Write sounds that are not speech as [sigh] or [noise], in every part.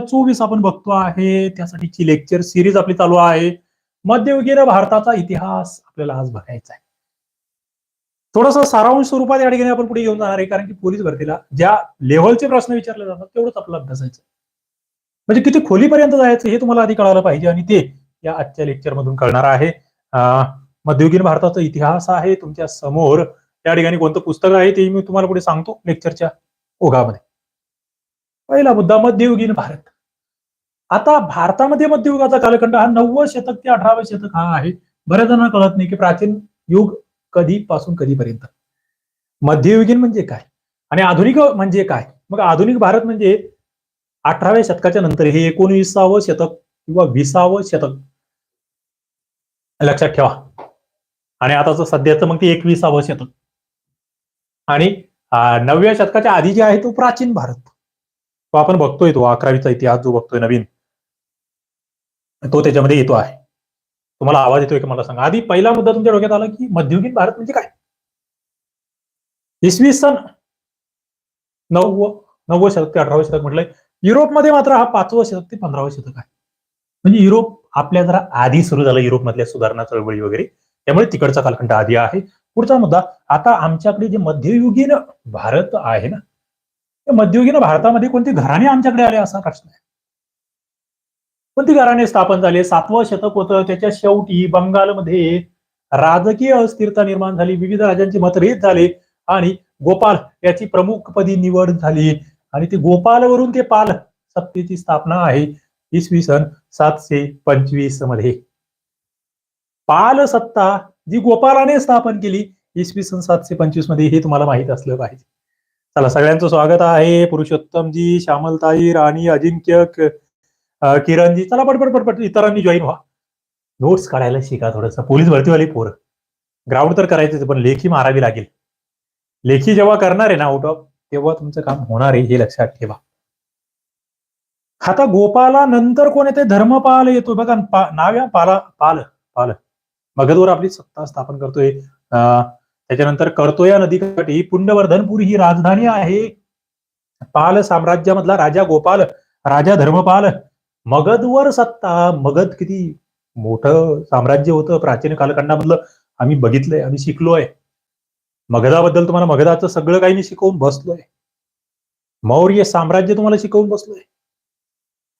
चोवीस आपण बघतो आहे त्यासाठीची लेक्चर सिरीज आपली चालू आहे. मध्ययुगीन भारताचा इतिहास आपल्याला आज बघायचा आहे. थोडस सारांश स्वरूपात या ठिकाणी आपण पुढे घेऊन जाणार आहे कारण की पोलीस भरतीला ज्या लेव्हलचे प्रश्न विचारले जातात तेवढंच आपला अभ्यासायचं म्हणजे किती खोलीपर्यंत जायचं हे तुम्हाला आधी कळायला पाहिजे आणि ते या आजच्या लेक्चर मधून कळणार आहे. मध्ययुगीन भारताचा इतिहास आहे तुमच्यासमोर या ठिकाणी कोणतं पुस्तक आहे ते मी तुम्हाला पुढे सांगतो लेक्चरच्या ओघामध्ये. पहिला मुद्दा मध्ययुगीन भारत. आता भारतामध्ये मध्ययुगाचा कालखंड हा नव्वद शतक ते अठरावे शतक हा आहे. बऱ्याच जणांना कळत नाही की प्राचीन युग कधीपासून कधीपर्यंत. मध्ययुगीन म्हणजे काय? आणि आधुनिक म्हणजे काय? मग आधुनिक भारत म्हणजे अठराव्या शतकाच्या नंतर हे एकोणविसावं शतक किंवा विसावं शतक. लक्षात ठेवा. आणि आताच सध्याचं मग ते एकविसावं शतक. आणि नवव्या शतकाच्या आधी जे आहे तो प्राचीन भारत. तो आपण बघतोय तो अकरावीचा इतिहास जो बघतोय नवीन तो त्याच्यामध्ये येतो आहे. तुम्हाला आवाज येतोय का मला सांगा? आधी पहिला मुद्दा तुमच्या डोक्यात आला की मध्ययुगीन भारत म्हणजे काय? इसवी सन नव्वद नव्वद शतक ते अठरावं शतक म्हटलंय. युरोपमध्ये मात्र हा पाचवं शतक ते पंधरावं शतक आहे. म्हणजे युरोप आपल्या जरा आधी सुरू झालं युरोपमधल्या सुधारणा चळवळी वगैरे. त्यामुळे तिकडचा कालखंड आधी आहे. पुढचा मुद्दा आता आमच्याकडे जे मध्ययुगीन भारत आहे ना मध्ययुगीन भारतामध्ये कोणती घराणे आमच्याकडे आले असा प्रश्न आहे. कोणती घराणे स्थापन झाले सातवं शतक होतं त्याच्या शेवटी बंगालमध्ये राजकीय अस्थिरता निर्माण झाली विविध राजांचे मतभेद झाले आणि गोपाल याची प्रमुखपदी निवड झाली. आणि ते गोपालवरून ते पाल सत्तेची स्थापना आहे इसवी सन सातशे पंचवीसमध्ये. पाल सत्ता जी गोपालाने स्थापन केली इसवी सन सातशे पंचवीसमध्ये हे तुम्हाला माहीत असलं पाहिजे. चला सगळ्यांचं स्वागत आहे. पुरुषोत्तमजी श्यामलताई राणी अजिंक्य किरणजी. चला पटपट पटपट इतरांनी जॉईन व्हा. नोट्स काढायला शिका थोडस. पोलीस भरतीवाली पोर. ग्राउंड तर करायचं पण लेखी मारावी लागेल. लेखी जेव्हा करणार आहे ना आउट ऑफ तेव्हा तुमचं काम होणार आहे हे लक्षात ठेवा. आता गोपाला नंतर कोण येते धर्मपाल येतो बघा नाव्या पाला पाल पाल. मगधवर आपली सत्ता स्थापन करतोय. अं, त्याच्यानंतर कर्तोया नदीकाठी पुण्यवर्धनपुरी ही राजधानी आहे. पाल साम्राज्यामधला राजा गोपाल राजा धर्मपाल मगधवर सत्ता मगध किती मोठं साम्राज्य होतं प्राचीन कालखंडामधलं आम्ही बघितलंय आम्ही शिकलोय. मगधाबद्दल तुम्हाला मगधाचं सगळं काही मी शिकवून बसलोय. मौर्य साम्राज्य तुम्हाला शिकवून बसलोय.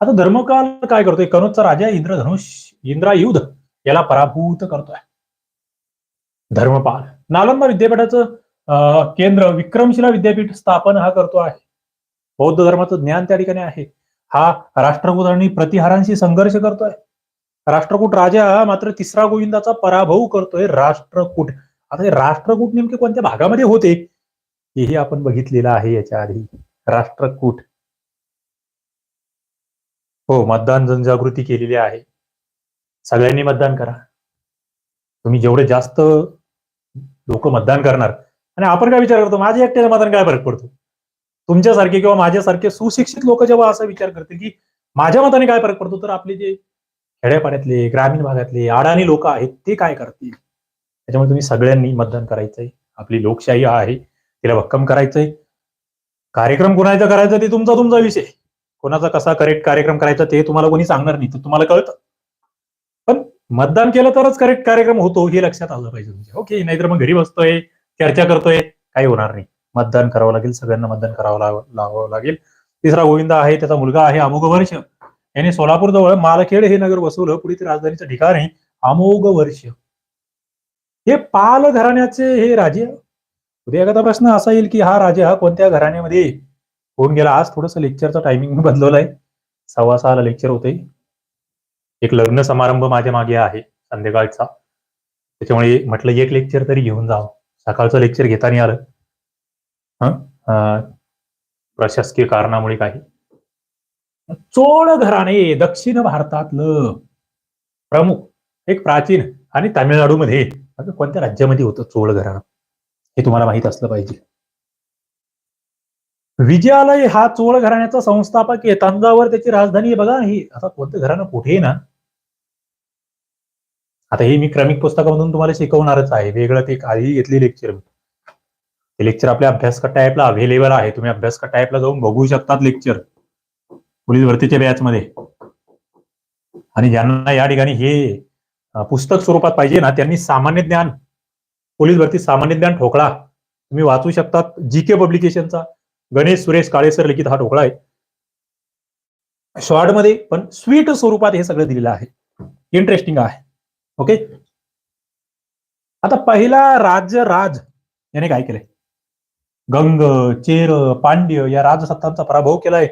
आता धर्मकाल काय करतोय? कनोजचा राजा इंद्रधनुष इंद्रायुध याला पराभूत करतोय. धर्मपाल. नालंदा विद्यापीठाचं केंद्र विक्रमशिला विद्यापीठ स्थापन हा करतो आहे. बौद्ध धर्माचं ज्ञान त्या ठिकाणी आहे. हा राष्ट्रकूट आणि प्रतिहारांशी संघर्ष करतोय. राष्ट्रकूट राजा मात्र तिसरा गोविंदाचा पराभव करतोय राष्ट्रकूट. आता हे राष्ट्रकूट नेमके कोणत्या भागामध्ये होते? हेही आपण बघितलेलं आहे याच्या आधी. राष्ट्रकूट. हो मतदान जनजागृती केलेली आहे. सगळ्यांनी मतदान करा. तुम्ही जेवढे जास्त लोक मतदान करणार. आणि आपण काय विचार करतो? माझ्या एकट्याच्या मतदान काय फरक पडतो? तुमच्यासारखे किंवा माझ्यासारखे सुशिक्षित लोक जेव्हा असा विचार करतील की माझ्या मताने काय फरक पडतो तर आपले जे खेड्यापाड्यातले ग्रामीण भागातले अडाणी लोक आहेत ते काय करतील? त्याच्यामुळे तुम्ही सगळ्यांनी मतदान करायचंय. आपली लोकशाही आहे तिला भक्कम करायचंय. कार्यक्रम कोणाचा करायचा ते तुमचा तुमचा विषय. कोणाचा कसा करेक्ट कार्यक्रम करायचा ते तुम्हाला कोणी सांगणार नाही तर तुम्हाला कळतं. पण मतदान केलं तरच करेक्ट कार्यक्रम होतो हे लक्षात आलं पाहिजे तुमच्या. ओके नाहीतर मग घरी बसतोय चर्चा करतोय काही होणार नाही. मतदान करावं लागेल सगळ्यांना मतदान करावं लावावं लागेल. तिसरा गोविंद आहे त्याचा मुलगा आहे अमोघ वर्ष. याने सोलापूर जवळ मालखेड हे नगर वसवलं पुढे ते राजधानीचं ठिकाण आहे अमोघ वर्ष. हे पाल घराण्याचे हे राजे उद्या एखादा प्रश्न असा येईल की हा राजा हा कोणत्या घराण्यामध्ये? होऊन गेला. आज थोडस लेक्चरचा टायमिंग मी बदलवलाय. सव्वा सहाला लेक्चर होते एक लग्न समारंभ माझ्या मागे आहे संध्याकाळचा. त्याच्यामुळे म्हटलं एक लेक्चर तरी घेऊन जावं. सकाळचं लेक्चर घेताना आलं. हं? प्रशासकीय कारणामुळे काही. चोळ घराणे दक्षिण भारतातलं. प्रमुख एक प्राचीन आणि तामिळनाडूमध्ये कोणत्या राज्यामध्ये होतं चोळ घराणं? हे तुम्हाला माहीत असलं पाहिजे. विजयालय हा चोळ घराण्याचा संस्थापक आहे. तंजावर त्याची राजधानी आहे. बघा ही आता कोणतं घराणं? कुठे आहे ना? आता हे मी क्रमिक पुस्तकामधून तुम्हाला शिकवणारच आहे. वेगळं ते आधी घेतली लेक्चर ते लेक्चर आपल्या अभ्यास कट्टा ऍपला अव्हेलेबल आहे. तुम्ही अभ्यास कट्टा ऍपला जाऊन बघू शकतात लेक्चर पोलीस भरतीच्या बॅच मध्ये. आणि ज्यांना या ठिकाणी हे पुस्तक स्वरूपात पाहिजे ना त्यांनी सामान्य ज्ञान पोलीस भरती सामान्य ज्ञान ठोकळा. तुम्ही वाचू शकतात. जी के पब्लिकेशनचा गणेश सुरेश काळेसर लिखित हा ठोकळा आहे. शॉर्टमध्ये पण स्वीट स्वरूपात हे सगळं दिलेलं आहे. इंटरेस्टिंग आहे. ओके? आता पहिला राज्य राज. याने काय केलंय? गंग चेर पांड्य या राजसत्तांचा पराभव केलाय.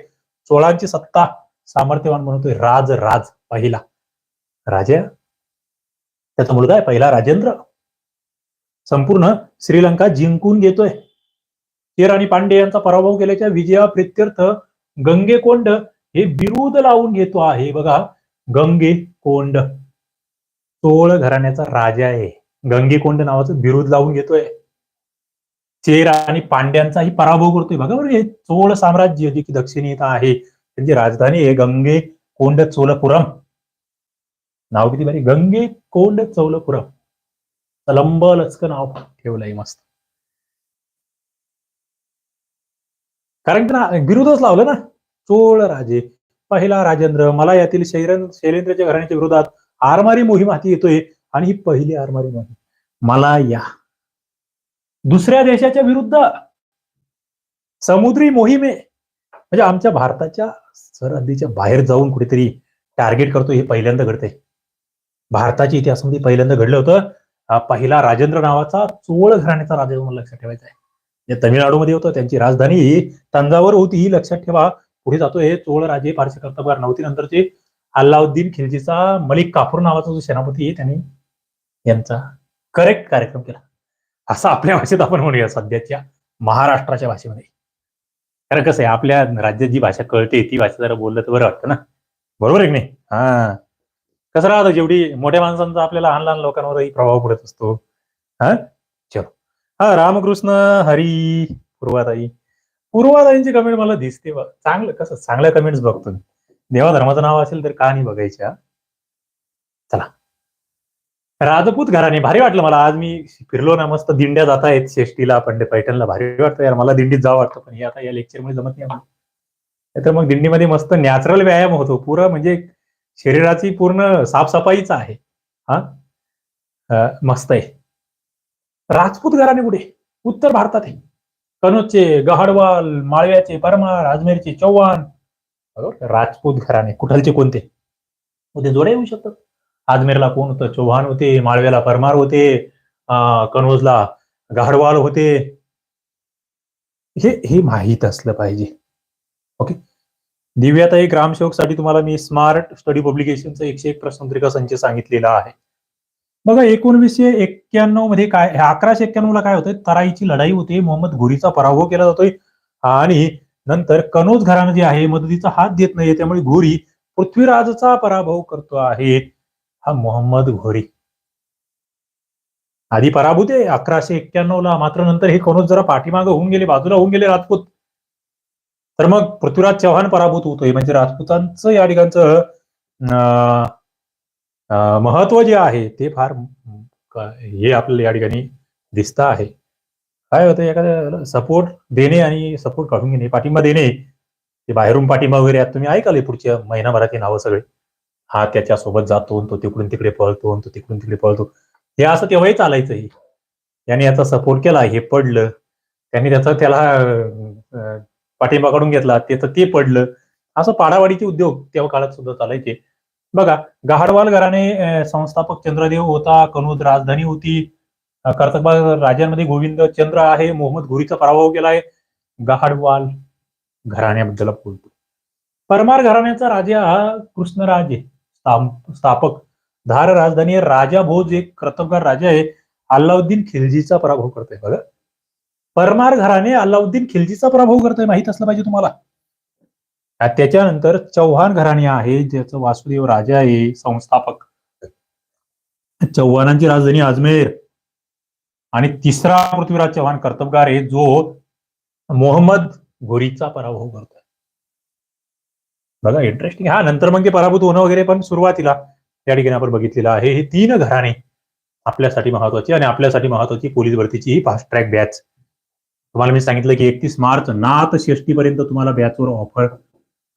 चोळांची सत्ता सामर्थ्यवान म्हणतोय राज राज पहिला. राजा? त्याचा मुलगा आहे पहिला राजेंद्र. संपूर्ण श्रीलंका जिंकून घेतोय. चेर आणि पांडे यांचा पराभव केल्याच्या विजया प्रित्यर्थ गंगेकोंड हे बिरुद लावून घेतो आहे. बघा गंगे कोंड चोळ घराण्याचा राजा आहे. गंगेकोंड नावाचं बिरुद लावून घेतोय. चेर आणि पांड्यांचाही पराभव करतोय. बघा बरं हे चोळ साम्राज्य जे की दक्षिणेत आहे त्यांची राजधानी आहे गंगे कोंड चोलपुरम. नाव किती बरे गंगे कोंड चौलपुरम. लंब लचक नाव ठेवलंय मस्त. कारण की ना विरोधच लावलं ना. चोळ राजे. पहिला राजेंद्र मला यातील शैरन शैलेंद्रच्या घराण्याच्या विरोधात आरमारी मोहीम हाती येतोय आणि ही पहिली आरमारी मोहीम. मला या. दुसऱ्या देशाच्या विरुद्ध समुद्री मोहिमे म्हणजे आमच्या भारताच्या सरहद्दीच्या बाहेर जाऊन कुठेतरी टार्गेट करतो हे पहिल्यांदा घडतंय. भारताच्या इतिहासामध्ये पहिल्यांदा घडलं होतं. पहिला राजेंद्र नावाचा चोळ घराण्याचा राजा तुम्हाला लक्षात ठेवायचा आहे. जे तमिळनाडूमध्ये होतं त्यांची राजधानी ही तंजावर होती ही लक्षात ठेवा. पुढे जातोय चोळ राजे फारसे कर्तबगार नव्हती नंतरचे अल्लाउद्दीन खिलजीचा मलिक काफूर नावाचा जो सेनापती आहे त्याने यांचा करेक्ट कार्यक्रम केला. असं आपल्या भाषेत आपण म्हणूया सध्याच्या महाराष्ट्राच्या भाषेमध्ये. कारण कसं आहे आपल्या राज्यात जी भाषा कळते ती भाषा जरा बोललं तर बरं वाटतं ना? बरोबर आहे की नाही? हा. कसं राहतं जेवढी मोठ्या माणसांचा आपल्या लहान लहान लोकांवरही प्रभाव पडत असतो. हा? चलो. हा रामकृष्ण हरी पूर्वाताई. पूर्वाताईंची कमेंट मला दिसते बघ. चांगलं कसं चांगल्या कमेंट्स बघतो मी. देवा धर्माचं नाव असेल तर का नाही बघायच्या. चला. राजपूत घराने भारी वाटलं मला. आज मी फिरलो ना मस्त. दिंड्या जात आहेत शेष्टीला पंडे पैठणला. भारी वाटतं यार. मला दिंडीत जावं वाटतं पण हे आता या लेक्चरमुळे जमत नाही तर मग दिंडीमध्ये मस्त नॅचरल व्यायाम होतो. पुरं म्हणजे शरीराची पूर्ण साफसफाईच आहे. हा? मस्त आहे. राजपूत घराणे पुढे उत्तर भारतात आहे. कनोजचे गहाडवाल माळव्याचे परमार अजमेरचे चौहान बरोबर? राजपूत घराणे कुठलचे कोणते? होते जोड्या येऊ शकतात? आजमेरला कोण होतं? चौहान होते माळव्याला परमार होते कनोजला गाढवाल होते. हे हे माहीत असलं पाहिजे. ओके? दिव्याताई ग्रामसेवकसाठी तुम्हाला मी स्मार्ट स्टडी पब्लिकेशनचा एकशे एक प्रश्नपत्रिका संच सांगितलेला आहे. बघा एकोणवीसशे एक्क्याण्णवमध्ये काय अकराशे एक्क्याण्णव ला काय होतंय? तराईची लढाई होते मोहम्मद घोरीचा पराभव केला जातोय. आणि नंतर कनोज घराणं जे आहे मदतीचा हात देत नाहीये त्यामुळे घोरी पृथ्वीराजचा पराभव करतो आहे. हा मोहम्मद घोरी. आधी पराभूत आहे अकराशे एक्क्याण्णव ला मात्र नंतर हे कनोज जरा पाठीमागं होऊन गेले बाजूला होऊन गेले राजपूत. तर मग पृथ्वीराज चव्हाण पराभूत होतोय म्हणजे राजपूतांचं या ठिकाणचं अं, महत्त्व जे आहे ते फार हे आपल्याला या ठिकाणी दिसतं आहे. काय होतं एखाद्या सपोर्ट देणे आणि सपोर्ट काढून घेणे पाठिंबा देणे ते बाहेरून पाठिंबा वगैरे तुम्ही ऐकाले पुढच्या महिनाभरात नावं सगळे. हा त्याच्यासोबत जातो तो तिकडून तिकडे पळतो तो तिकडून तिकडे पळतो. हे असं तेव्हाही चालायचं हे. याने याचा सपोर्ट केला हे पडलं. त्यांनी त्याचा त्याला पाठिंबा काढून घेतला त्याचं ते पडलं. असं पाडावाडीचे उद्योग तेव्हा काळात सुद्धा चालायचे. बघा गहाडवाल घराणे संस्थापक चंद्रदेव होता कनोज राजधानी होती. अं, राजांमध्ये गोविंद चंद्र आहे मोहम्मद घोरीचा पराभव केलाय गहाडवाल घराण्याबद्दल बोलतो. परमार घराण्याचा राजा हा कृष्णराज आहे स्थापक. धार राजधानी आहे. राजा भोज एक कर्तबगार राजा आहे. अल्लाउद्दीन खिलजीचा पराभव करतोय. बघा. परमार घराणे अल्लाउद्दीन खिलजीचा पराभव करतोय माहीत असलं पाहिजे तुम्हाला? त्याच्यानंतर चव्हाण घराणे आहे ज्याचं वासुदेव राजा आहे संस्थापक. चव्हाणांची राजधानी अजमेर. आणि तिसरा पृथ्वीराज चव्हाण कर्तबगार आहे जो मोहम्मद घोरीचा पराभव करतोय. बघा इंटरेस्टिंग हा नंतर मग ते पराभूत होणं वगैरे पण सुरुवातीला त्या ठिकाणी आपण बघितलेलं आहे. हे तीन घराणे आपल्यासाठी महत्वाची आणि आपल्यासाठी महत्वाची पोलीस भरतीची ही फास्ट ट्रॅक बॅच तुम्हाला मी सांगितलं की एकतीस मार्च नाथ षष्टी पर्यंत तुम्हाला बॅचवर ऑफर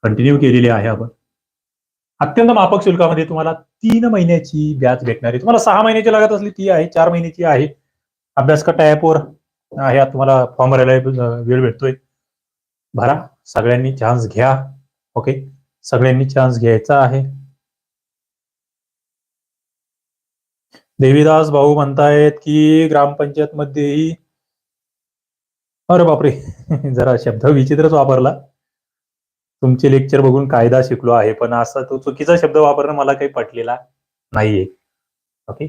कंटिन्यू केलेली आहे आपण. अत्यंत मापक शुल्कामध्ये तुम्हाला तीन महिन्याची बॅच भेटणार आहे. तुम्हाला सहा महिन्याची लागत असली ती आहे चार महिन्याची आहे. अभ्यास कट्टा ॲपवर आहे तुम्हाला फॉर्म भरायला वेळ भेटतोय. भरा. सगळ्यांनी चान्स घ्या. ओके सगळ्यांनी चान्स घ्यायचा आहे. देवीदास भाऊ म्हणतायत की ग्रामपंचायत मध्येही अरे बापरे. [laughs] जरा शब्द विचित्रच वापरला. तुमचे लेक्चर बघून कायदा शिकलो आहे पण असा तो चुकीचा शब्द वापरणं मला काही पटलेला नाहीये. ओके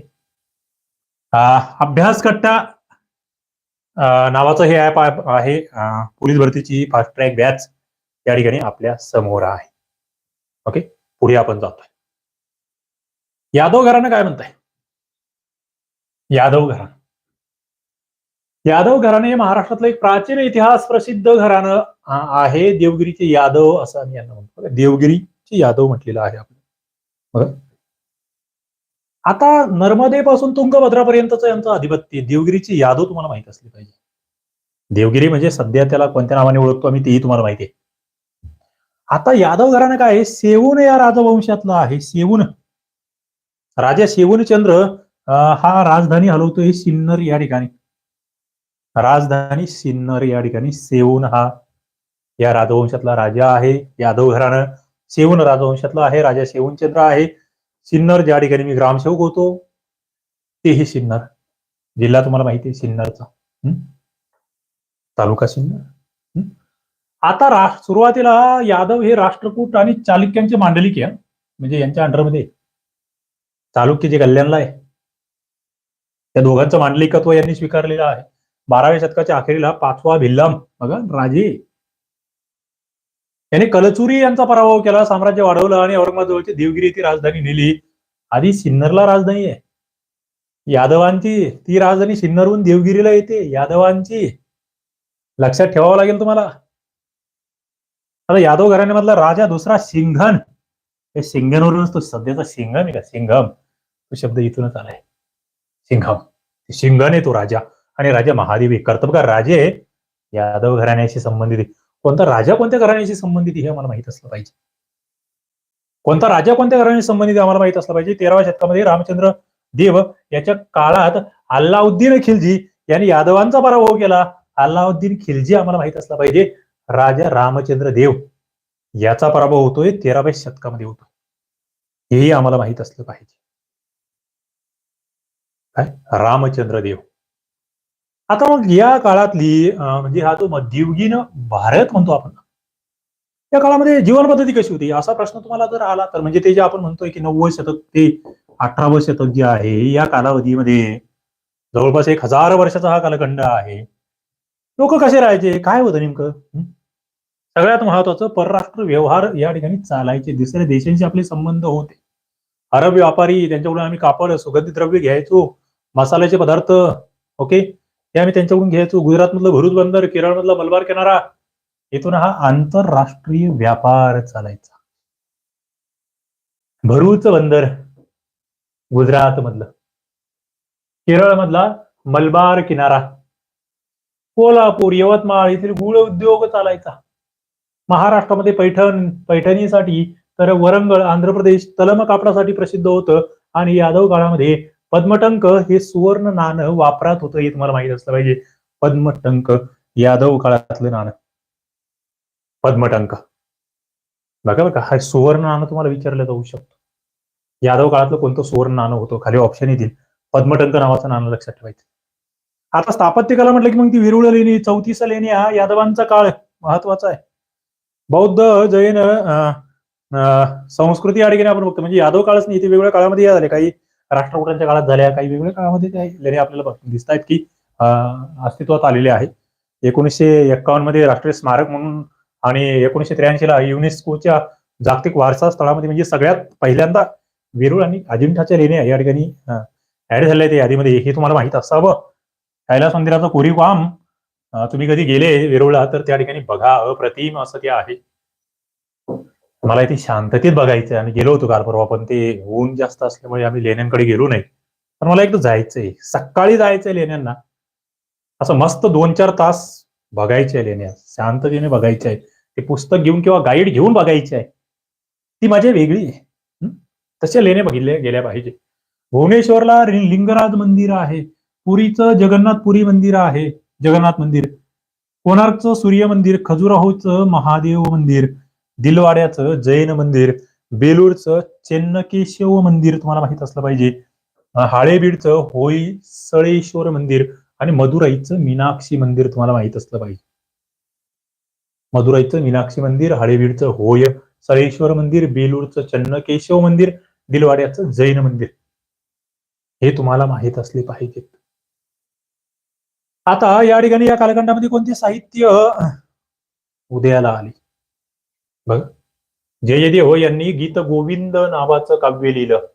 अभ्यास कट्टा नावाचं हे ऍप आहे पोलीस भरतीची फास्ट ट्रॅक बॅच या ठिकाणी आपल्यासमोर आहे. ओके पुढे आपण जातोय. यादव घराणं काय म्हणताय? यादव घराणं. यादव घराणं हे महाराष्ट्रातलं एक प्राचीन इतिहास प्रसिद्ध घराणं आहे. देवगिरीचे यादव असं आम्ही यांना म्हणतो. देवगिरीचे यादव म्हटलेलं आहे आपण बघा. आता नर्मदेपासून तुंगभद्रापर्यंतचं यांचं आधिपत्य देवगिरीची यादव तुम्हाला माहीत असली पाहिजे. देवगिरी म्हणजे सध्या त्याला कोणत्या नावाने ओळखतो आम्ही तेही तुम्हाला माहिती आहे. आता यादव घराणं काय आहे? सेवून या राजवंशातलं आहे सेवून राजा सेवूनचंद्र हा राजधानी हलवतोय सिन्नर या ठिकाणी. राजधानी सिन्नर या ठिकाणी सेवून हा या राजवंशातला राजा आहे यादव घराणं. सेवून राजवंशातला आहे राजा सेवूनचंद्र आहे. सिन्नर ज्या ठिकाणी मी ग्रामसेवक होतो तेही सिन्नर. जिल्हा तुम्हाला माहिती आहे सिन्नरचा. तालुका सिन्नर. आता रा सुरुवातीला यादव हे राष्ट्रकूट आणि चालुक्यांचे मांडलिक आहे म्हणजे यांच्या अंडरमध्ये. चालुक्य जे कल्याणला आहे त्या दोघांचं मांडलिकत्व यांनी स्वीकारलेलं आहे. बाराव्या शतकाच्या अखेरीला पाचवा भिल्लम बघा राजे. याने कलचुरी यांचा पराभव केला साम्राज्य वाढवलं आणि औरंगाबादजवळची देवगिरी ती राजधानी नेली. आधी सिन्नरला राजधानी आहे. यादवांची ती राजधानी सिन्नरहून देवगिरीला येते. यादवांची. लक्षात ठेवावं लागेल तुम्हाला. आता यादव घराण्यामधला राजा दुसरा सिंघन. हे सिंघनवरूनच तो सध्याचा सिंघम आहे का? सिंघम. तो शब्द इथूनच आलाय. सिंघम. सिंघन आहे तो राजा. आणि राजा महादेवी आहे. कर्तबगार राजे. यादव घराण्याशी संबंधित आहे. कोणता राजा कोणत्या घराण्याशी संबंधित हे आम्हाला माहीत असलं पाहिजे. कोणता राजा कोणत्या घराण्याशी संबंधित आम्हाला माहीत असलं पाहिजे. तेराव्या शतकामध्ये रामचंद्र देव याच्या काळात अल्लाउद्दीन खिलजी यांनी यादवांचा पराभव केला. अल्लाउद्दीन खिलजी आम्हाला माहीत असला पाहिजे. राजा रामचंद्र देव याचा पराभव होतोय तेराव्या शतकामध्ये होतो हेही आम्हाला माहीत असलं पाहिजे. काय? रामचंद्र देव. आता मग या काळातली म्हणजे हा जो मध्ययुगीन भारत म्हणतो आपण त्या काळामध्ये जीवन पद्धती कशी होती? असा प्रश्न तुम्हाला जर आला तर म्हणजे ते जे आपण म्हणतोय की नव्वद शतक ते अठरावं शतक जे आहे या कालावधीमध्ये जवळपास एक हजार वर्षाचा हा कालखंड आहे. लोक कसे राहायचे? काय होतं नेमकं? सगळ्यात महत्वाचं परराष्ट्र व्यवहार या ठिकाणी चालायचे. दुसऱ्या देशांशी आपले संबंध होते. अरब व्यापारी त्यांच्याकडून आम्ही कापड सुगंधी द्रव्य घ्यायचो मसाल्याचे पदार्थ ओके? हे आम्ही त्यांच्याकडून घ्यायचो. गुजरातमधलं भरूच बंदर केरळमधला मलबार किनारा. इथून हा आंतरराष्ट्रीय व्यापार चालायचा. भरूच बंदर गुजरात मधलं केरळ मधला मलबार किनारा. कोल्हापूर यवतमाळ येथील गुळ उद्योग चालायचा. महाराष्ट्रामध्ये पैठण पैठणीसाठी तर वरंगळ आंध्र प्रदेश तलम कापडासाठी प्रसिद्ध होतं. आणि यादव काळामध्ये पद्मटंक हे सुवर्ण नाणं वापरात होतं हे तुम्हाला माहीत असलं पाहिजे. पद्मटंक यादव काळातलं नाणं. पद्मटंक. बघा बघा हा सुवर्ण नाणं तुम्हाला विचारलं जाऊ शकतो. यादव काळातलं कोणतं सुवर्ण नाणं होतं? खाली ऑप्शन येतील. पद्मटंक नावाचं नाणं लक्षात ठेवायचं. आता स्थापत्यकला म्हटलं की मग ती विरुळ लेणी चौतीस लेणी हा यादवांचा काळ महत्त्वाचा आहे. बौद्ध जैन संस्कृती या आपण बघतो. म्हणजे यादव काळच नाही ते वेगवेगळ्या काळामध्ये या झाले काही राष्ट्रकुटांच्या काळात झाल्या काही वेगवेगळ्या काळामध्ये त्या लेणी आपल्याला दिसत आहेत की अस्तित्वात आलेले आहे. एकोणीसशे एक्कावन्नमध्ये राष्ट्रीय स्मारक म्हणून आणि एकोणीसशे त्र्याऐंशी ला युनेस्कोच्या जागतिक वारसा स्थळामध्ये म्हणजे सगळ्यात पहिल्यांदा वेरूळ आणि अजिंठाच्या लेण्या या ठिकाणी ऍड झाल्या त्या यादीमध्ये. हे तुम्हाला माहीत असावं. कैलास मंदिराचं कोरीव काम तुम्ही कधी गेले वेरूळला तर त्या ठिकाणी बघा अप्रतिम असं ते आहे. मला इथे शांततेत बघायचंय. आम्ही गेलो होतो काल परवा पण ते ऊन जास्त असल्यामुळे आम्ही लेण्यांकडे गेलो नाही. पण मला एकदा जायचंय. सकाळी जायचंय लेण्यांना. असं मस्त दोन चार तास बघायचे लेण्या. शांततेने बघायचे आहे ते पुस्तक घेऊन किंवा गाईड घेऊन बघायची आहे ती माझी वेगळी आहे. तशा तसे लेणे बघितले गेल्या पाहिजे. भुवनेश्वरला लिंगराज मंदिर आहे. पुरीचं जगन्नाथपुरी मंदिर आहे. जगन्नाथ मंदिर. कोणार्कचं सूर्य मंदिर खजुराहोचं महादेव मंदिर. दिलवाड्याचं जैन मंदिर बेलूरचं चेन्नकेशव मंदिर तुम्हाला माहीत असलं पाहिजे. हाळेबीडचं होई सळेश्वर मंदिर आणि मदुराईचं मीनाक्षी मंदिर तुम्हाला माहीत असलं पाहिजे. मदुराईचं मीनाक्षी मंदिर हाळेबीडचं होय सळेश्वर मंदिर बेलूरचं चन्नकेशव मंदिर दिलवाड्याचं जैन मंदिर. हे तुम्हाला माहीत असले पाहिजेत आता या ठिकाणी या कालखंडामध्ये कोणते साहित्य उदयाला आले? बघ. जयदेव यांनी गीत गोविंद नावाचं काव्य लिहिलं.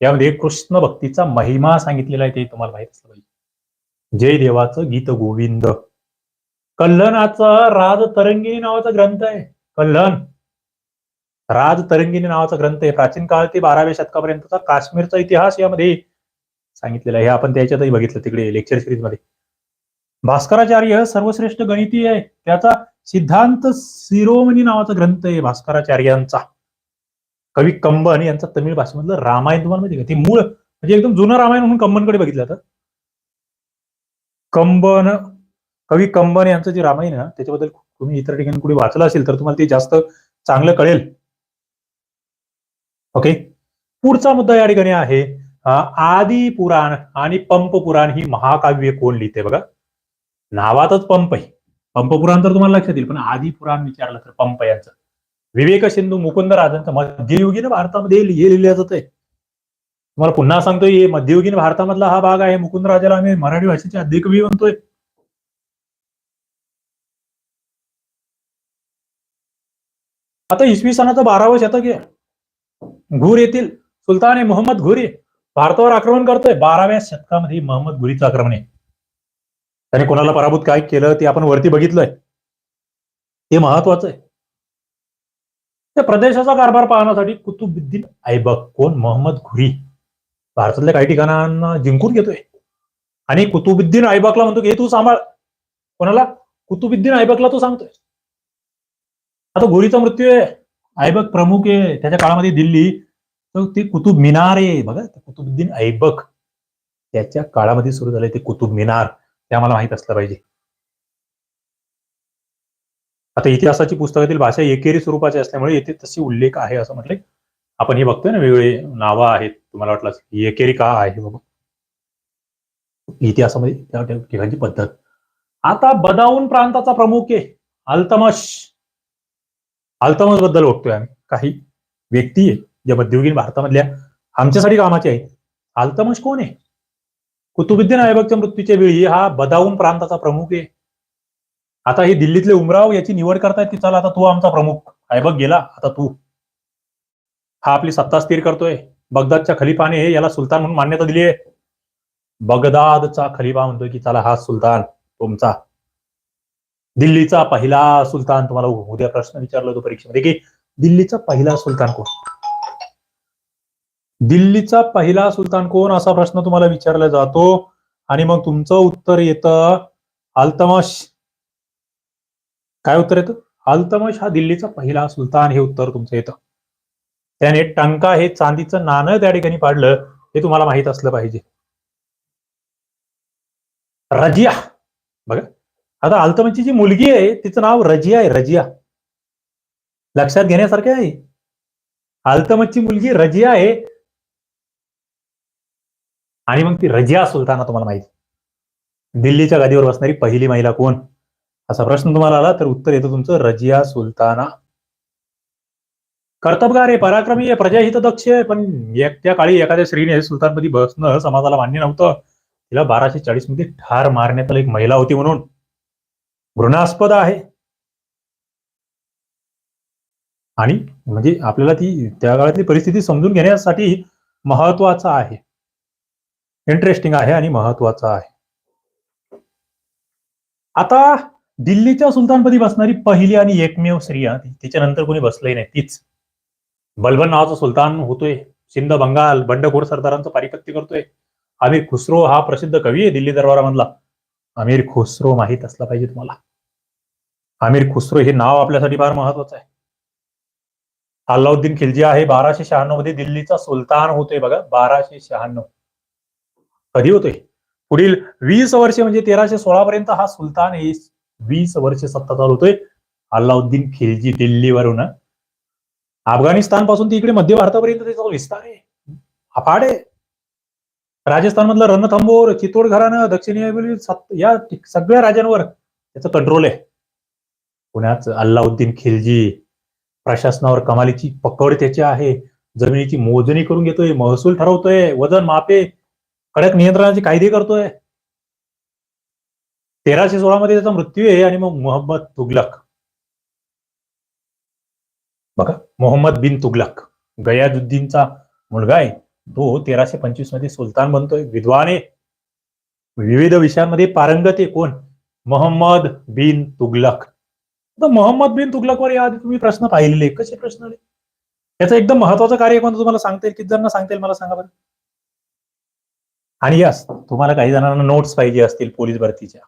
यामध्ये कृष्ण भक्तीचा महिमा सांगितलेला आहे ते तुम्हाला माहीत असलं पाहिजे. जयदेवाचं गीत गोविंद. कल्लनाचा राज तरंगिणी नावाचा ग्रंथ आहे. कल्हण राज तरंगिणी नावाचा ग्रंथ आहे. प्राचीन काळ ते बाराव्या शतकापर्यंतचा काश्मीरचा इतिहास यामध्ये सांगितलेला आहे. आपण त्याच्यातही बघितलं तिकडे लेक्चर सिरीजमध्ये. भास्कराचार्य सर्वश्रेष्ठ गणिती आहे. त्याचा सिद्धांत शिरोमणी नावाचा ग्रंथ आहे भास्कराचार्यांचा. कवी कंबन यांचा तमिळ भाषेमधलं रामायण तुम्हाला माहिती का? ते मूळ म्हणजे एकदम जुनं रामायण म्हणून कंबनकडे बघितलं तर. कंबन कवी कंबन यांचं जे रामायण आहे ना त्याच्याबद्दल तुम्ही इतर ठिकाणी कुठे वाचलं असेल तर तुम्हाला ते जास्त चांगलं कळेल. ओके पुढचा मुद्दा या ठिकाणी आहे आदि पुराण आणि पंप पुराण ही महाकाव्य कोण लिहिते बघा? नावातच पंप आहे. पंपपुराण तर तुम्हाला लक्षात येईल पण आधी पुराण विचारलं तर पंप यांचं. विवेक सिंधू मुकुंद राजांचं मध्ययुगीन भारतामध्ये हे लिहिलं जात आहे तुम्हाला पुन्हा सांगतोय हे मध्ययुगीन भारतामधला हा भाग आहे. मुकुंद राजाला आम्ही मराठी भाषेचे आद्य वि म्हणतोय. आता इसवी सणाचं बारावं शतक आहे. घूर येथील सुलतान आहे मोहम्मद घुरी भारतावर आक्रमण करतोय. बाराव्या शतकामध्ये मोहम्मद घुरीचं आक्रमण आहे. त्याने कोणाला पराभूत काय केलं ते आपण वरती बघितलंय. ते महत्वाचं आहे. त्या प्रदेशाचा कारभार पाहण्यासाठी कुतुबुद्दीन ऐबक कोण? मोहम्मद घुरी. भारतातल्या काही ठिकाणांना जिंकून घेतोय. आणि कुतुबुद्दीन ऐबकला म्हणतो की हे तू सांभाळ. कोणाला? कुतुबुद्दीन ऐबकला तू सांगतोय. आता घोरीचा मृत्यू आहे. ऐबक प्रमुख आहे. त्याच्या काळामध्ये दिल्ली. तर ते कुतुब मिनार आहे. बघा कुतुबुद्दीन ऐबक. त्याच्या काळामध्ये सुरू झाले ते कुतुब मिनार. ते आम्हाला माहीत असलं पाहिजे. आता इतिहासाची पुस्तकातील भाषा एकेरी स्वरूपाची असल्यामुळे येथे तशी उल्लेख आहे असं म्हटले. आपण हे बघतोय ना वेगवेगळे नावं आहेत तुम्हाला वाटलं ही एकेरी का आहे बाबा इतिहासामध्ये त्या ठिकाणची पद्धत. आता बदाऊन प्रांताचा प्रमुख आहे अल्तमश. अल्तमशबद्दल बघतोय आम्ही. काही व्यक्ती आहे ज्या मध्ययुगीन भारतामधल्या आमच्यासाठी कामाचे आहेत. अल्तमश कोण आहे? कुतुबुद्दीन ऐबकच्या मृत्यूच्या वेळी हा बदाऊन प्रांताचा प्रमुख आहे. आता हे दिल्लीतले उमराव याची निवड करतायत की चला आता तू आमचा प्रमुख. ऐबक गेला आता तू. हा आपली सत्ता स्थिर करतोय. बगदादच्या खलिफाने याला सुलतान म्हणून मान्यता दिली आहे. बगदादचा खलिफा म्हणतोय की चला हा सुलतान तुमचा. दिल्लीचा पहिला सुलतान तुम्हाला उद्या प्रश्न विचारला होतो परीक्षेमध्ये की दिल्लीचा पहिला सुलतान कोण? दिल्लीचा पहिला सुलतान कोण असा प्रश्न तुम्हाला विचारला जातो? आणि मग तुमचं उत्तर येतं अल्तमश काय उत्तर येतं? अल्तमश हा दिल्लीचा पहिला सुलतान हे उत्तर तुमचं येतं. त्याने टंका हे चांदीचं नाणं त्या ठिकाणी पाडलं हे तुम्हाला माहीत असलं पाहिजे. रजिया. बघा. आता अल्तमशची जी मुलगी आहे तिचं नाव रजिया आहे रजिया. लक्षात घेण्यासारखे आहे. अल्तमशची मुलगी रजिया आहे आणि मग ती रजिया सुलताना तुम्हाला माहिती. दिल्लीच्या गादीवर बसणारी पहिली महिला कोण? असा प्रश्न तुम्हाला आला तर उत्तर येतं तुमचं रजिया सुलताना. कर्तबगार आहे पराक्रमी आहे प्रजाहित दक्ष आहे पण एक- त्या काळी एखाद्या स्त्रीने सुलतानपदी बसणं समाजाला मान्य नव्हतं. तिला बाराशे चाळीसमध्ये ठार मारण्यात आली. एक महिला होती म्हणून. घृणास्पद आहे. आणि म्हणजे आपल्याला ती त्या काळातली परिस्थिती समजून घेण्यासाठी महत्त्वाचा आहे. इंटरेस्टिंग आहे आणि महत्त्वाचा आहे. आता दिल्लीच्या सुलतानपदी बसणारी पहिली आणि एकमेव स्त्री तिच्यानंतर कोणी बसलंही नाही तीच. बलबन नावाचा सुलतान होतोय. सिंध बंगाल बंडखोर सरदारांचं पारिपत्य करतोय. आमिर खुसरो हा प्रसिद्ध कवी आहे दिल्ली दरबारामधला. आमिर खुसरो माहीत असला पाहिजे तुम्हाला. आमिर खुसरो हे नाव आपल्यासाठी फार महत्वाचं आहे. अल्लाउद्दीन खिलजी आहे बाराशे शहाण्णवमध्ये दिल्लीचा सुलतान होतोय बघा बाराशे शहाण्णव. कधी होतोय? पुढील वीस वर्षे म्हणजे तेराशे सोळा पर्यंत हा सुलतान हे वीस वर्ष सत्ता चालू होतोय. अल्लाउद्दीन खिलजी दिल्लीवरून. अफगाणिस्तानपासून ते इकडे मध्य भारतापर्यंत त्याचा विस्तार आहे. अफाड आहे. राजस्थान मधलं रणथंबोर चितोड घराणं दक्षिणेकडील या सगळ्या राज्यांवर त्याचं कंट्रोल आहे. पुण्यात अल्लाउद्दीन खिलजी प्रशासनावर कमालीची पकड त्याची आहे. जमिनीची मोजणी करून घेतोय. महसूल ठरवतोय. वजन मापे. कडक नियंत्रणाचे कायदे करतोय. तेराशे सोळा मध्ये त्याचा मृत्यू आहे आणि मग मोहम्मद तुगलक. बघा मोहम्मद बिन तुगलक गयाजुद्दीनचा मुलगा आहे. तो तेराशे पंचवीसमध्ये सुलतान बनतोय. विद्वान आहे. विविध विषयांमध्ये पारंगत आहे कोण? मोहम्मद बिन तुगलक. मोहम्मद बिन तुगलकवर याआधी तुम्ही प्रश्न पाहिलेले कसे प्रश्न आले? याचं एकदम महत्वाचं कार्य कोणतं तुम्हाला सांगता येईल? किती जणांना सांगता येईल मला सांगा बरं. आणि यस तुम्हाला काही जणांना नोट्स पाहिजे असतील पोलीस भरतीच्या.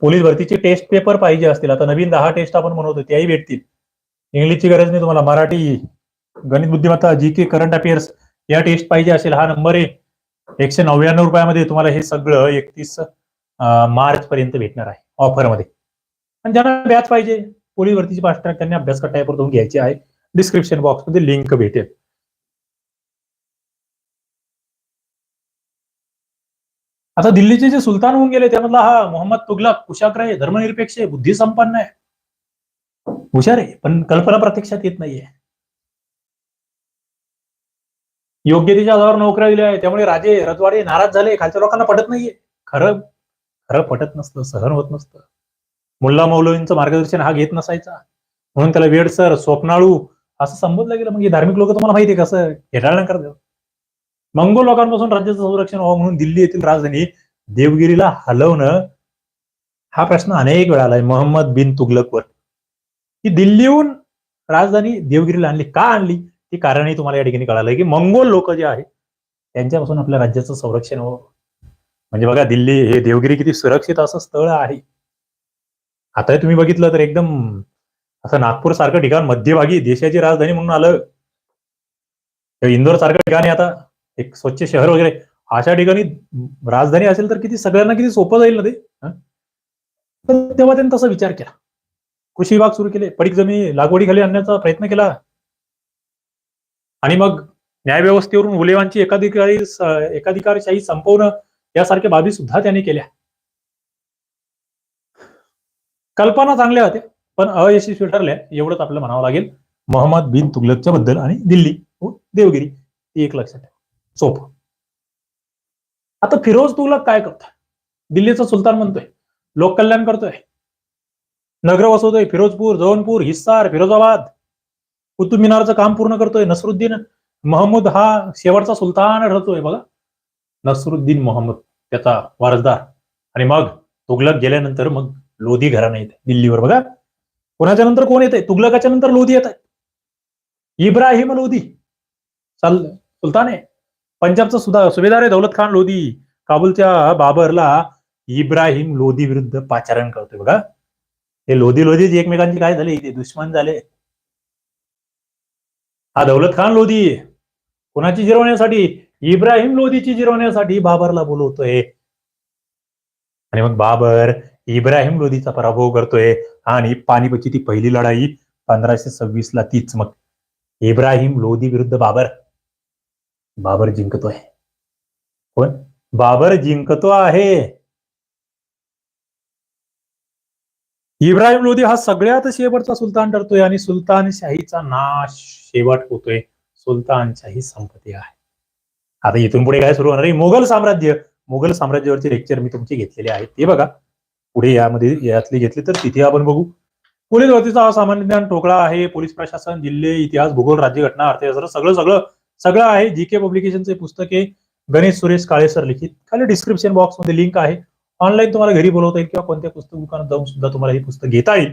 पोलीस भरतीचे टेस्ट पेपर पाहिजे असतील. आता नवीन दहा टेस्ट आपण म्हणतो त्याही भेटतील. इंग्लिशची गरज नाही तुम्हाला. मराठी गणित बुद्धिमत्ता जी के करंट अफेअर्स या टेस्ट पाहिजे असेल. हा नंबर आहे. एकशे नव्याण्णव रुपयामध्ये तुम्हाला हे सगळं एकतीस मार्च पर्यंत भेटणार आहे ऑफरमध्ये आणि ज्यांना बॅच पाहिजे पोलीस भरतीची फास्ट ट्रॅक त्यांनी अभ्यास टाईपवर जाऊन घ्यायची आहे. डिस्क्रिप्शन बॉक्समध्ये लिंक भेटेल. आता दिल्लीचे जे सुलतान होऊन गेले त्यामधला हा मोहम्मद तुगलक कुशाग्र आहे धर्मनिरपेक्ष आहे बुद्धिसंपन्न आहे. हुशार आहे पण कल्पना प्रत्यक्षात येत नाहीये. योग्यतेच्या आधारावर नोकऱ्या दिल्या आहे त्यामुळे राजे रजवाडे नाराज झाले खालच्या लोकांना पटत नाहीये. खरं खरं पटत नसतं सहन होत नसतं. मुल्ला मौलवींचं मार्गदर्शन हा घेत नसायचा. म्हणून त्याला वेडसर स्वप्नाळू असं संबोधलं गेलं. म्हणजे धार्मिक लोक तुम्हाला माहिती आहे कसं? हेटाळणं करतात. मंगोल लोकांपासून राज्याचं संरक्षण व्हावं म्हणून दिल्ली येथील राजधानी देवगिरीला हलवणं हा प्रश्न अनेक वेळा आलाय. मोहम्मद बिन तुगलकवर. की दिल्लीहून राजधानी देवगिरीला आणली. का आणली? ती कारणही तुम्हाला या ठिकाणी कळालंय की मंगोल लोक जे आहेत त्यांच्यापासून आपल्या राज्याचं संरक्षण व्हावं. म्हणजे बघा दिल्ली हे देवगिरी किती सुरक्षित असं स्थळ आहे. आता तुम्ही बघितलं तर एकदम असं नागपूर सारखं ठिकाण मध्यभागी देशाची राजधानी म्हणून आलं. इंदोर सारखं ठिकाणी आता. एक स्वच्छ शहर वगैरे. अशा ठिकाणी राजधानी असेल तर किती सगळ्यांना किती सोपं जाईल ना ते? पण तेव्हा त्यांनी तसा विचार केला. कृषी विभाग सुरू केले. पडीक जमिनी लागवडीखाली आणण्याचा प्रयत्न केला. आणि मग न्यायव्यवस्थेवरून उलेवांची एकाधिकारी एकाधिकारशाही संपवणं यासारख्या बाबी सुद्धा त्यांनी केल्या. कल्पना चांगल्या होत्या पण अयशस्वी ठरल्या. एवढंच आपल्याला म्हणावं लागेल. मोहम्मद बिन तुगलकच्या बद्दल आणि दिल्ली व देवगिरी. ती एक लक्षात सोप. आता फिरोज तुगलक काय करतोय? दिल्लीचा सुलतान म्हणतोय लोककल्याण करतोय नगर वसवतोय फिरोजपूर जौनपूर हिस्सार फिरोजाबाद कुतुब मिनारचं काम पूर्ण करतोय नसरुद्दीन महमूद हा शेवटचा सुलतान ठरतोय बघा. नसरुद्दीन मोहम्मद त्याचा वारसदार. आणि मग तुगलक गेल्यानंतर मग लोधी घराणं येते दिल्लीवर बघा. कोणाच्या नंतर कोण येते तुगलकाच्या नंतर लोधी येत आहे इब्राहिम लोधी चाल सुलतान आहे. पंजाबचा सुद्धा सुभेदार आहे दौलत खान लोधी. काबूलच्या बाबरला इब्राहिम लोधी विरुद्ध पाचारण करतोय बघा. हे लोधी लोधी एकमेकांचे एकमेकांची काय झाले? ते दुश्मन झाले. हा दौलत खान लोधी. कोणाची जिरवण्यासाठी? इब्राहिम लोधीची जिरवण्यासाठी बाबरला बोलवतोय. आणि मग बाबर इब्राहिम लोधीचा पराभव करतोय. आणि पानिपतची ती पहिली लढाई पंधराशे सव्वीस ला तीच मग. इब्राहिम लोधी विरुद्ध बाबर. बाबर जिंकतोय कोण? बाबर जिंकतो आहे. इब्राहिम लोधी हा सगळ्यात शेवटचा सुलतान ठरतोय आणि सुलतानशाहीचा नाश शेवट होतोय. सुलतानशाही संपत्ती आहे. आता इथून पुढे काय सुरू होणार आहे? मोगल साम्राज्य. मोगल साम्राज्यावरचे लेक्चर मी तुमचे घेतलेले आहेत. ते बघा. पुढे यामध्ये यातले घेतले तर तिथे आपण बघू. पोलीस भरतीचा सामान्य ज्ञान टोकळा आहे. पोलीस प्रशासन जिल्हे इतिहास भूगोल राज्यघटना अर्थशास्त्र सगळं सगळं सगळं आहे. जी के पब्लिकेशनचे पुस्तक आहे. गणेश सुरेश काळेसर लिखित. खाली डिस्क्रिप्शन बॉक्समध्ये लिंक आहे. ऑनलाईन तुम्हाला घरी बोलवता येईल किंवा कोणत्या पुस्तक दुकानात जाऊन सुद्धा तुम्हाला हे पुस्तक घेता येईल.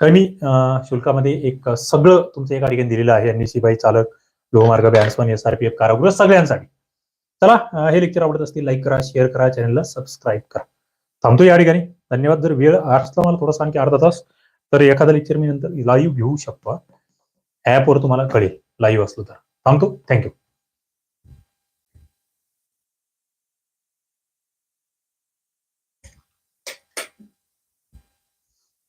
कमी शुल्कामध्ये एक सगळं तुमचं एका ठिकाणी दिलेलं आहे. आणि शिपाई चालक लोहमार्ग bandsman S R P F कारागृह सगळ्यांसाठी. चला हे लेक्चर आवडत असतील लाईक करा शेअर करा चॅनलला सबस्क्राईब करा. थांबतो या ठिकाणी. धन्यवाद. जर वेळ असला मला थोडा सांग की अर्धा तास तर एखादा लेक्चर मी नंतर लाईव्ह घेऊ शकतो. ऍपवर तुम्हाला कळेल. लाईव्ह असलो तर. थांबतो थँक्यू